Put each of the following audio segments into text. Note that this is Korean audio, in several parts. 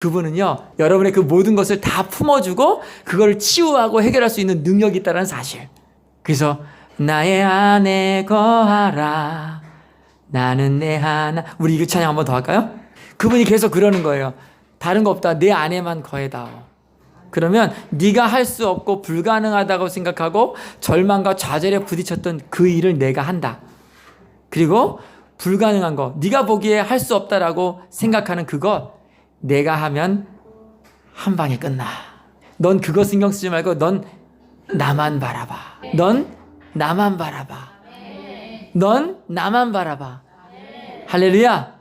그분은요, 여러분의 그 모든 것을 다 품어주고, 그걸 치유하고 해결할 수 있는 능력이 있다는 사실. 그래서, 나의 안에 거하라. 나는 내 하나. 우리 이거 찬양 한번 더 할까요? 그분이 계속 그러는 거예요. 다른 거 없다. 내 안에만 거해다오. 그러면 네가 할 수 없고 불가능하다고 생각하고 절망과 좌절에 부딪혔던 그 일을 내가 한다. 그리고 불가능한 거, 네가 보기에 할 수 없다라고 생각하는 그것 내가 하면 한 방에 끝나. 넌 그거 신경 쓰지 말고 넌 나만 바라봐. 넌 나만 바라봐. 넌 나만 바라봐. 할렐루야.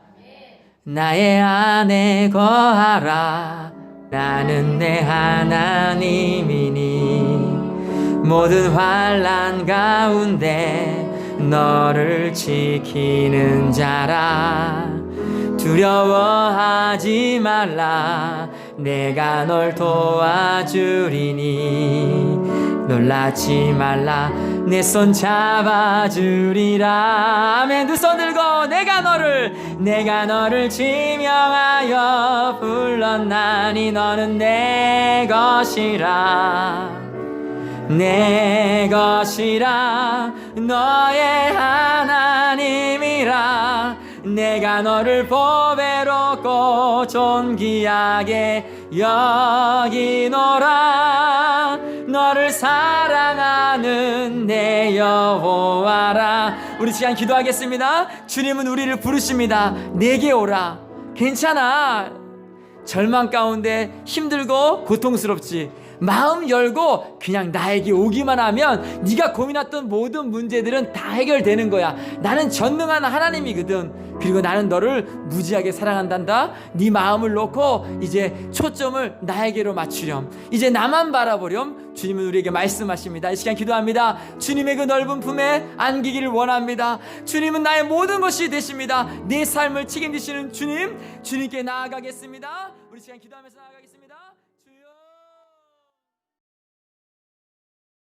나의 안에 거하라. 나는 내 하나님이니 모든 환란 가운데 너를 지키는 자라. 두려워하지 말라. 내가 널 도와주리니. 놀라지 말라. 내 손 잡아주리라. 아멘. 두손 들고 내가 너를 내가 너를 지명하여 불렀나니 너는 내 것이라. 내 것이라. 너의 하나님이라 내가 너를 보배롭고 존귀하게 여기노라. 너를 사랑하는 내 여호와라. 우리 시간 기도하겠습니다. 주님은 우리를 부르십니다. 내게 오라. 괜찮아 절망 가운데 힘들고 고통스럽지. 마음 열고 그냥 나에게 오기만 하면 네가 고민했던 모든 문제들은 다 해결되는 거야. 나는 전능한 하나님이거든. 그리고 나는 너를 무지하게 사랑한단다. 네 마음을 놓고 이제 초점을 나에게로 맞추렴. 이제 나만 바라보렴. 주님은 우리에게 말씀하십니다. 이 시간 기도합니다. 주님의 그 넓은 품에 안기기를 원합니다. 주님은 나의 모든 것이 되십니다. 내 삶을 책임지시는 주님 주님께 나아가겠습니다 우리 시간 기도하면서 나아가겠습니다. 주여.